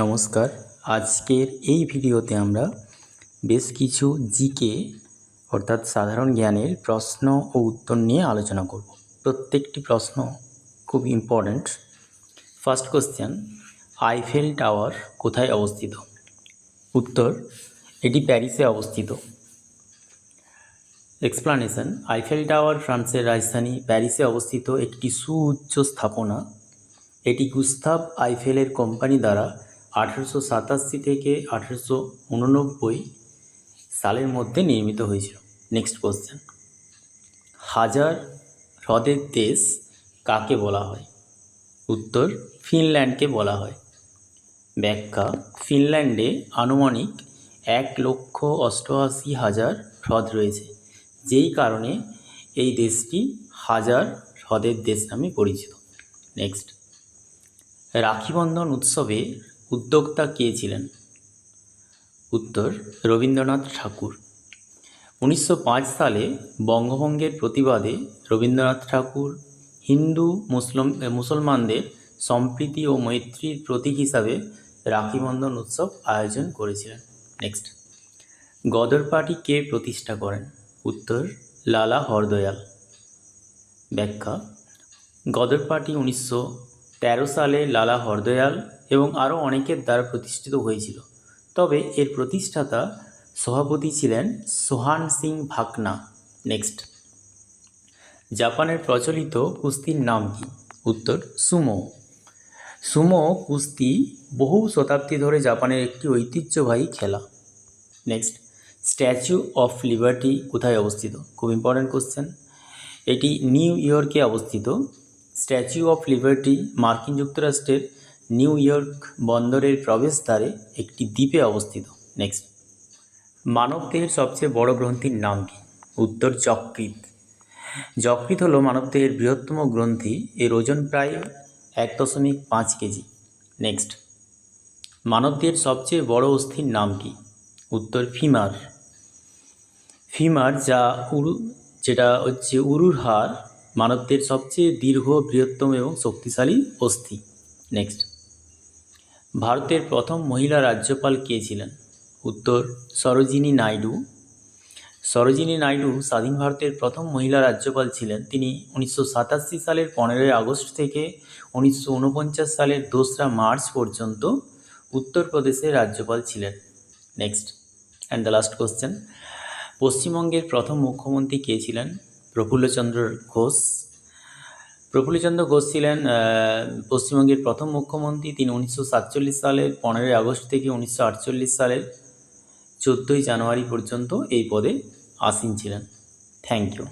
নমস্কার। আজকের এই ভিডিওতে আমরা বেশ কিছু জিকে, অর্থাৎ সাধারণ জ্ঞানের প্রশ্ন ও উত্তর নিয়ে আলোচনা করব। প্রত্যেকটি প্রশ্ন খুব important first question Eiffel Tower কোথায় অবস্থিত? উত্তর, এটি প্যারিসে অবস্থিত। এক্সপ্লানেশন আইফেল টাওয়ার ফ্রান্সের রাজধানী প্যারিসে অবস্থিত একটি সুউচ্চ স্থাপনা। এটি গুস্তাভ আইফেলের কোম্পানি দ্বারা আঠেরোশো সাতাশি থেকে আঠেরোশো উননব্বই সালের মধ্যে নির্মিত হয়েছিল। নেক্সট কোশ্চেন হাজার হ্রদের দেশ কাকে বলা হয়? উত্তর, ফিনল্যান্ডকে বলা হয়। ব্যাখ্যা, ফিনল্যান্ডে আনুমানিক এক লক্ষ অষ্টআশি হাজার হ্রদ রয়েছে, যেই কারণে এই দেশটি হাজার হ্রদের দেশ নামে পরিচিত। নেক্সট রাখিবন্ধন উৎসবে উদ্যোক্তা কে ছিলেন? উত্তর, রবীন্দ্রনাথ ঠাকুর। উনিশশো পাঁচ সালে বঙ্গভঙ্গের প্রতিবাদে রবীন্দ্রনাথ ঠাকুর হিন্দু, মুসলিম মুসলমানদের সম্প্রীতি ও মৈত্রীর প্রতীক হিসাবে রাখিবন্ধন উৎসব আয়োজন করেছিলেন। নেক্সট গদর পার্টি কে প্রতিষ্ঠা করেন? উত্তর, লালা হরদয়াল। ব্যাখ্যা। গদর পার্টি উনিশশো তেরো সালে লালা হরদয়াল এবং আরও অনেকের দ্বারা প্রতিষ্ঠিত হয়েছিল। তবে এর প্রতিষ্ঠাতা সভাপতি ছিলেন সোহান সিং ভাকনা। নেক্সট। জাপানের প্রচলিত কুস্তির নাম কি? উত্তর, সুমো। সুমো কুস্তি বহু শতাব্দী ধরে জাপানের একটি ঐতিহ্যবাহী খেলা। নেক্সট। স্ট্যাচু অফ লিবার্টি কোথায় অবস্থিত? খুব ইম্পর্ট্যান্ট কোশ্চেন। এটি নিউ ইয়র্কে অবস্থিত। স্ট্যাচু অফ লিবার্টি মার্কিন যুক্তরাষ্ট্রের নিউ ইয়র্ক বন্দরের প্রবেশদ্বারে একটি দ্বীপে অবস্থিত। নেক্সট মানবদেহের সবচেয়ে বড় গ্রন্থির নাম কি? উত্তর, যকৃৎ। যকৃৎ হলো মানবদেহের বৃহত্তম গ্রন্থি, এর ওজন প্রায় এক দশমিক পাঁচ কেজি। নেক্সট মানবদেহের সবচেয়ে বড় অস্থির নাম কি? উত্তর, ফিমার। ফিমার যা উরু, যেটা হচ্ছে উরুর হাড় মানবদের সবচেয়ে দীর্ঘ, বৃহত্তম এবং শক্তিশালী অস্থি। নেক্সট ভারতের প্রথম মহিলা রাজ্যপাল কে ছিলেন? উত্তর, সরোজিনী নাইডু। সরোজিনী নাইডু স্বাধীন ভারতের প্রথম মহিলা রাজ্যপাল ছিলেন। তিনি উনিশশো সাতাশি সালের পনেরোই আগস্ট থেকে উনিশশো উনপঞ্চাশ সালের দোসরা মার্চ পর্যন্ত উত্তরপ্রদেশের রাজ্যপাল ছিলেন। Next and the last question পশ্চিমবঙ্গের প্রথম মুখ্যমন্ত্রী কে ছিলেন? প্রফুল্লচন্দ্র ঘোষ। প্রফুল্লচন্দ্র ঘোষ ছিলেন পশ্চিমবঙ্গের প্রথম মুখ্যমন্ত্রী। তিনি উনিশশো সাতচল্লিশ সালের, পনেরোই আগস্ট থেকে উনিশশো আটচল্লিশ সালের চোদ্দোই জানুয়ারি পর্যন্ত এই পদে আসীন ছিলেন। Thank you.